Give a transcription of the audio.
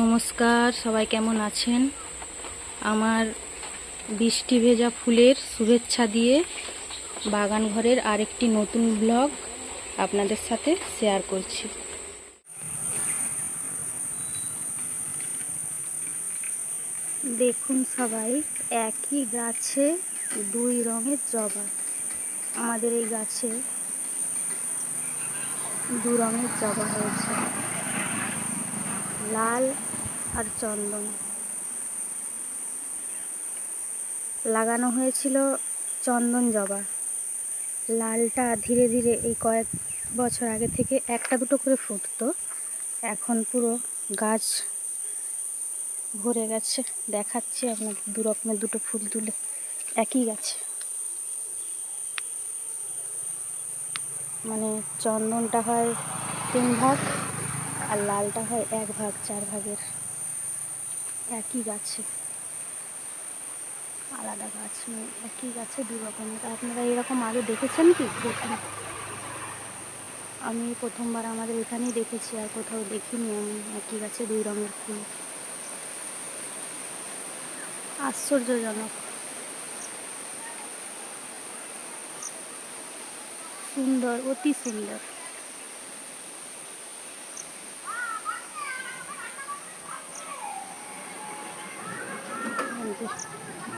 নমস্কার, সবাই কেমন আছেন? আমার বৃষ্টি ভেজা ফুলের শুভেচ্ছা দিয়ে বাগান ঘরের আরেকটি নতুন ব্লগ আপনাদের সাথে শেয়ার করছি। দেখুন সবাই, একই গাছে দুই রঙের জবা। আমাদের এই গাছে দু রঙের জবা হয়েছে। লাল আর চন্দন। লাগানো হয়েছিল চন্দন জবা। লালটা ধীরে ধীরে এই কয়েক বছর আগে থেকে একটা দুটো করে ফুটতো। এখন পুরো গাছ ভরে গেছে। দেখাচ্ছি আপনাকে দু রকমের দুটো ফুল তুলে। একই গাছে। মানে চন্দনটা হয় তিন ভাগ আর লালটা হয় এক ভাগ, চার ভাগের একই গাছে। আলাদা গাছ একই গাছে দু রকমের। আপনারা এরকম আগে দেখেছেন কি? আমি প্রথমবার আমাদের এখানেই দেখেছি আর কোথাও দেখিনি আমি, একই গাছে দুই রঙের ফুল। আশ্চর্যজনক। সুন্দর অতি সুন্দর। Thank যে